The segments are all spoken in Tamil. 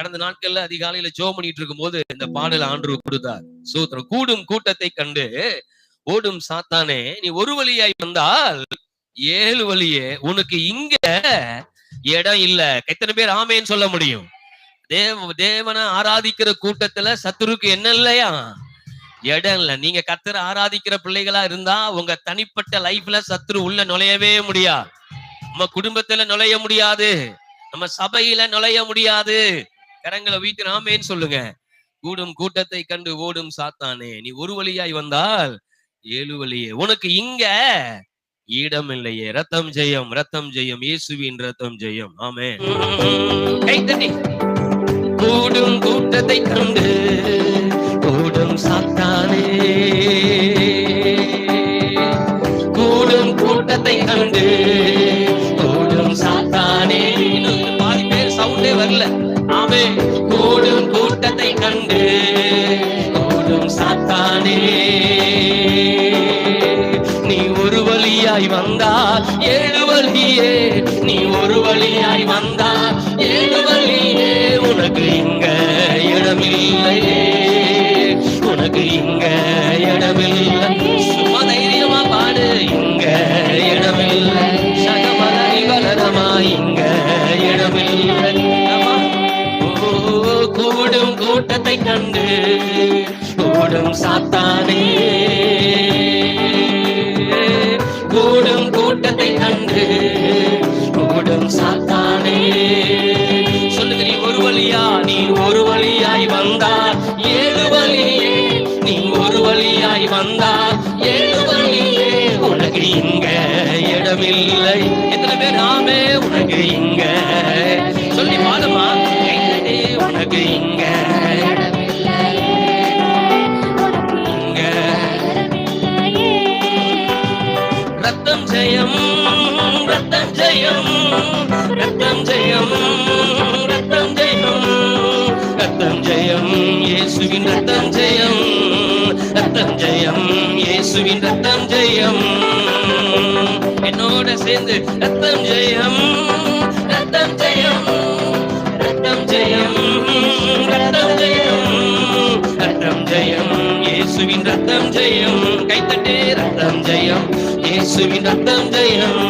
கடந்த நாட்கள்ல அதிகாலையில ஜோ பண்ணிட்டு இருக்கும் போது இந்த பாடல் ஆண்டு கொடுத்தார் சூத்திரம் கூடும் கூட்டத்தை கண்டு ஓடும் சாத்தானே நீ ஒரு வழியாய் வந்தால் ஏழு வழியே உனக்கு இங்க இடம் இல்ல. எத்தனை பேர் ஆமேன்னு சொல்ல முடியும்? தேவ தேவனை ஆராதிக்கிற கூட்டத்துல சத்துருக்கு என்ன இல்லையா? இடம் இல்ல. நீங்க கத்துற ஆராதிக்கிற பிள்ளைகளா இருந்தா உங்க தனிப்பட்ட லைஃப்ல சத்துரு உள்ள நுழையவே முடியாது. நம்ம குடும்பத்துல நுழைய முடியாது. நம்ம சபையில நுழைய முடியாது. கரங்களை வீட்டு நாமேன்னு சொல்லுங்க. கூடும் கூட்டத்தை கண்டு ஓடும் சாத்தானே நீ ஒரு வழியாய் வந்தால் ஏழு வழியே. உனக்கு இங்க இடம் இல்லையே ரத்தம் ஜெயம் ரத்தம் ஜெயம் இயேசுவின் ரத்தம் ஜெயம். ஆமே கூடும் கூட்டத்தை கண்டு கூடும் சாத்தானே. கூடும் கூட்டத்தை கண்டு ஆமே கூடும் கூட்டத்தை கண்டு கூடும் சாத்தானே. நீ ஒரு வழியாய் வந்தால் ஏழு வழியே. நீ ஒரு வழியாய் வந்தால் ஏழு வழியே. உனக்கு இங்க இடமில்லையே. உனக்கு இங்க இடமில்லை ஓட்டத்தை கண்டு கூடும் சாத்தானே. கூடும் கூட்டத்தை கண்டு கூடும் சாத்தானே. சொல்லுங்க நீ ஒரு வழியா நீ ஒரு வழியாய் வந்தா ஏழு வழியே நீ ஒரு வழியாய் வந்தா ஏழு வழியே உனக்கு இங்க இடமில்லை. எத்தனை பேர் ஆமே உனக்கு இங்க. சொல்லி பாடுமா உனக்கு இங்க. இங்க. ரத்தம் ஜெயம் ரத்தம் ஜெயம். ரத்தம் ஜெயம் ரத்தம் ஜெயம். ரத்தம் ஜெயம் இயேசுவின் ரத்தம் ஜெயம். ரத்தம் ஜெயம் இயேசுவின் ரத்தம் ஜெயம். என்னோட சேர்ந்து ரத்தம் ஜெயம் ரத்தம் ஜெயம் ரத்தம் ஜெயம். ரத்தம் ஜெயம். ரத்தம் ஜெயம். இயேசுவின் ரத்தம் ஜெயம். கைத்தட்டே ரத்தம் ஜெயம். இயேசுவின் ரத்தம் ஜெயம்.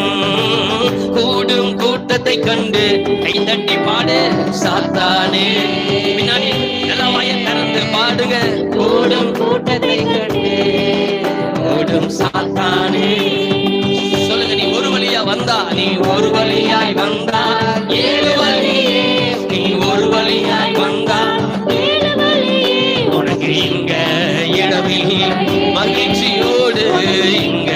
கூடும் கூட்டத்தை கண்டு கைத்தட்டி பாடு சாத்தானே. பின்னாடி எல்லாம் திறந்து பாடுங்க. கூடும் கூட்டத்தை கண்டு கூடும் சாத்தானே. சொல்லுங்க நீ ஒரு வழியா வந்தா நீ ஒரு மகிழ்ச்சியோடு இங்க.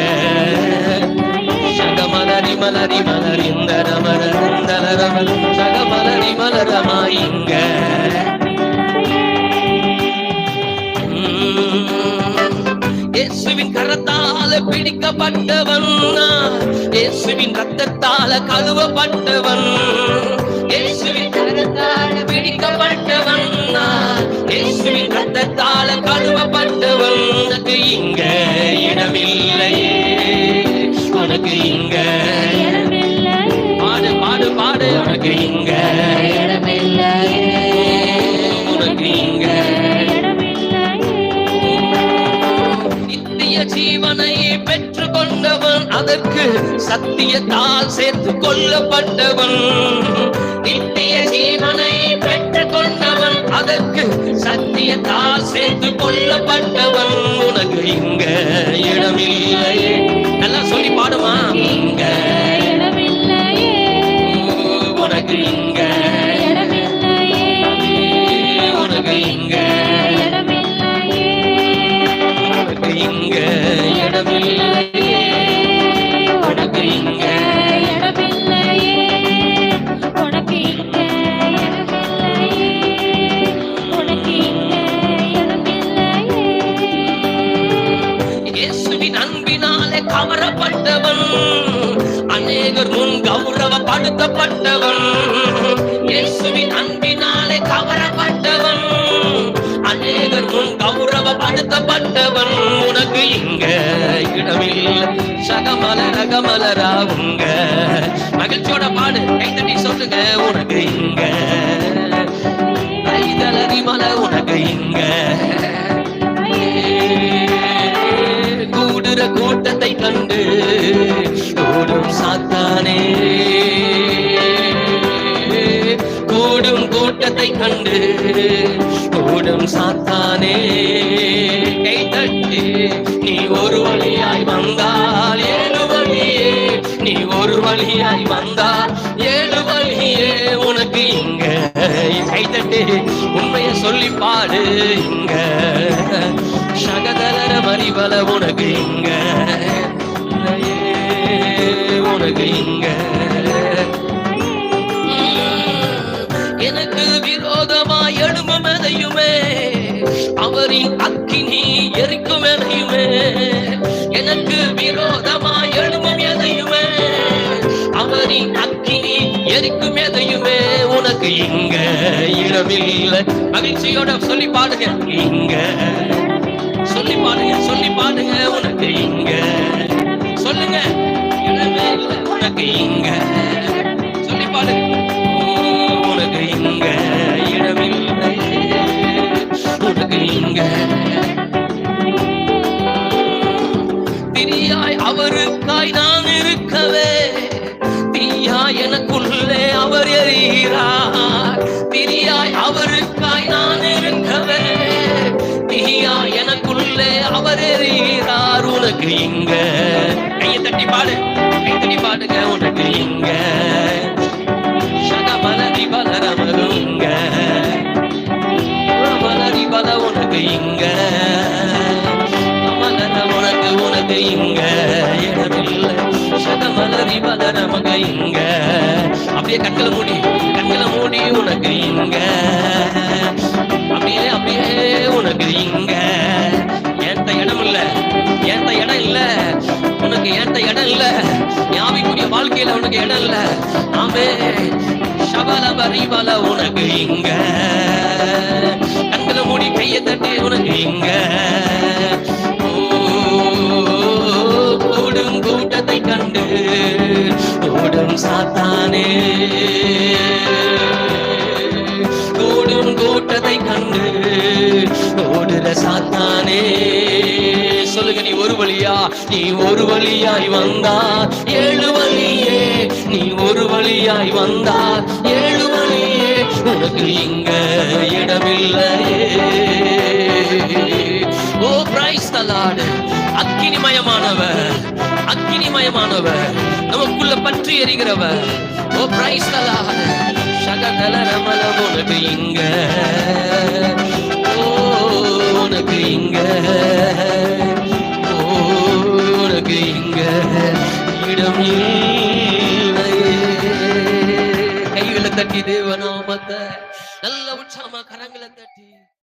சகமலரி மலரி மலரிந்தர மலரிந்தரம சகமலரி மலரமா இங்க. இயேசுவின் கரத்தால பிடிக்கப்பட்டவன் இயேசுவின் ரத்தத்தால கழுவப்பட்டவன். இயேசுவின் கரத்தால பிடிக்கப்பட்டவன் இயேசுவின் ரத்தத்தால கழுவப்பட்டு உனக்கு இங்க. இடமில்லை. உனக்கு இங்க. பாடு பாடு பாடு. உனக்கு இங்க. உனக்கு இங்க. நித்திய ஜீவனை பெற்று கொண்டவன் அதற்கு சத்தியத்தால் சேர்த்து கொல்லப்பட்டவன் நித்திய ஜீவனை அதற்கு சத்தியத்தால் சேர்த்து கொல்லப்பட்டவன் உனக்கு இங்க இடமில்லை எல்லாம் சொல்லி பாடுமா? அநேகர் முன் கௌரவப்படுத்தப்பட்டவன். இயேசுவின் அன்பினாலே கவரப்பட்டவன். அநேகர் முன் கௌரவப்படுத்தப்பட்டவன். உனக்கு இங்க இடமில்லை. சகமல ரகமலரா உங்க. மகிழ்ச்சியோட பாடு. கைத்தட்டி சொல்லுங்க உனக்கு இங்க. பல உனக்கு இங்க. கூடுற கோட்டத்தை கண்டு கூடும் சாத்தானே. கூடும் கூட்டத்தை கண்டு கூடும் சாத்தானே. கை தட்டி நீ ஒரு வழியாய் வந்தால் ஏழு வழியே. நீ ஒரு வழியாய் வந்தால் ஏழு வழியே. இங்க. கை தட்டி சொல்லி பாடு இங்க. சகதர மறிவல உனக்கு இங்க. உனக்கு இங்க. எனக்கு விரோதமா எழும்பும் எதையுமே அவரின் அக்கினி எரிக்கும் எதையுமே. எனக்கு விரோதமா உனக்கு இங்க இடமில்லை மகிழ்ச்சியோட சொல்லி பாடுங்க. இங்க. சொல்லி பாடுங்க சொல்லி பாடுங்க உனக்கு இங்க. சொல்லுங்க இடமே இல்லை உனக்கு இங்க. எனக்குள்ளே உனக்கு இங்க. கையை தட்டி பாடு கை தட்டி பாடுங்க உனக்கு இங்க. சகமலரி பலரமருங்க மலரி பல உனக்கு இங்க. உனக்கு உனக்கு இங்க. இடமில்லை. சகமலரி பல நமக இங்க. அப்படியே கண்களை மூடி கண்களை மூடி உனக்கு இங்க. அப்படியே அப்படியே உனக்கு இங்க. ஏத்த இடம் இல்ல. உனக்கு ஏத்த இடம் இல்ல. ஞாபகக்கூடிய வாழ்க்கையில உனக்கு இடம் இல்ல. ஆமே சபல பரிபல உனக்கு இங்க. கண்களை மூடி கையை தட்டி உனக்கு இங்க. ஓ, கூடும் கூட்டத்தை கண்டு கூடும் சாத்தானே. கூடும் கூட்டத்தை கண்டு ஓடுற சாத்தானே. வழியா நீ ஒரு வழியாய் வந்தா ஏழு வழியே நீ ஒரு வழியாய் வந்தா ஏழு வழியே உனக்கு இங்க இடமில்லையே. ஓ பிரைஸ் தலாடு அக்கினிமயமானவர் அக்கினிமயமானவர் நமக்குள்ள பற்றி எறிகிறவர் ஓ பிரைஸ் தலாடு சகதல ரமல உனக்கு இங்க. கைகளை தட்டி